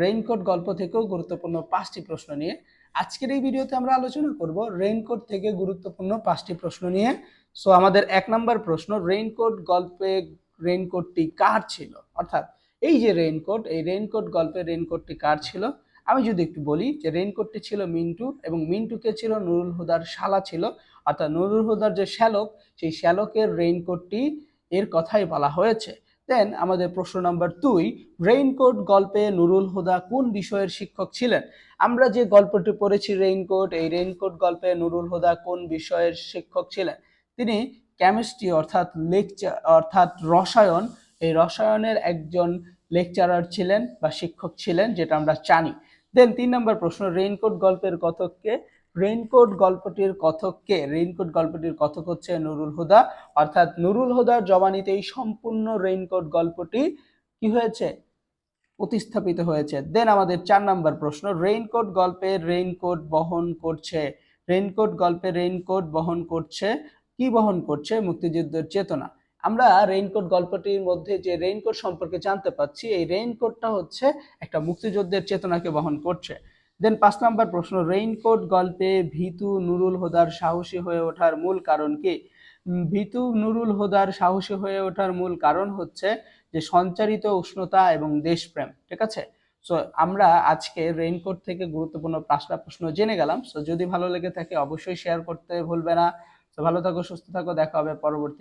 Raincoat গল্প থেকেও গুরুত্বপূর্ণ পাঁচটি প্রশ্ন নিয়ে আজকের এই ভিডিওতে আমরা আলোচনা করব রেইনকোট থেকে গুরুত্বপূর্ণ পাঁচটি প্রশ্ন নিয়ে। সো আমাদের এক নম্বর প্রশ্ন, রেইনকোট গল্পে রেইনকোটটি কার ছিল? অর্থাৎ এই যে রেইনকোট, এই রেইনকোট গল্পে রেইনকোটটি কার ছিল? আমি যদি একটু বলি যে রেইনকোটটি ছিল মিন্টু এবং মিন্টুকে ছিল নুরুল হুদার শালা ছিল। অর্থাৎ নুরুল হুদার যে শ্যালক, সেই শ্যালকের রেইনকোটটি এর কথাই বলা হয়েছে। দেন আমাদের প্রশ্ন নাম্বার দুই রেইনকোট গল্পে নুরুল হুদা কোন বিষয়ের শিক্ষক ছিলেন? আমরা যে গল্পটি পড়েছি রেইনকোট এই রেইনকোট গল্পে নুরুল হুদা কোন বিষয়ের শিক্ষক ছিলেন? তিনি কেমিস্ট্রি অর্থাৎ লেকচার অর্থাৎ রসায়ন, এই রসায়নের একজন লেকচারার ছিলেন বা শিক্ষক ছিলেন, যেটা আমরা জানি। দেন তিন নম্বর প্রশ্ন রেইনকোট গল্পের কথককে রেইনকোট গল্পটির কথককে, রেইনকোট গল্পটির কথক হচ্ছে নুরুল হুদা। অর্থাৎ নুরুল হুদার জবানিতেই সম্পূর্ণ রেইনকোট গল্পটি কি হয়েছে? প্রতিস্থাপিত হয়েছে। দেন আমাদের চার নাম্বার প্রশ্ন, রেইনকোট গল্পে রেইনকোট বহন করছে। রেইনকোট গল্পে রেইনকোট বহন করছে, কি বহন করছে? মুক্তিযুদ্ধের চেতনা। আমরা রেইনকোট গল্পটির মধ্যে যে রেইনকোট সম্পর্কে জানতে পাচ্ছি, এই রেইনকোটটা হচ্ছে একটা মুক্তিযুদ্ধের চেতনাকে বহন করছে। দেন পাঁচ নাম্বার প্রশ্ন রেইনকোট গল্পে ভীতু নুরুল হোদার সাহসী হয়ে ওঠার মূল কারণ কি? ভীতু নুরুল হোদার সাহসী হয়ে ওঠার মূল কারণ হচ্ছে যে সঞ্চারিত উষ্ণতা এবং দেশপ্রেম, ঠিক আছে? সো আমরা আজকে রেইনকোট থেকে গুরুত্বপূর্ণ পাঁচটা প্রশ্ন জেনে গেলাম। সো যদি ভালো লেগে থাকে অবশ্যই শেয়ার করতে ভুলবে না। তো ভালো থাকো, সুস্থ থাকো, দেখা হবে পরবর্তী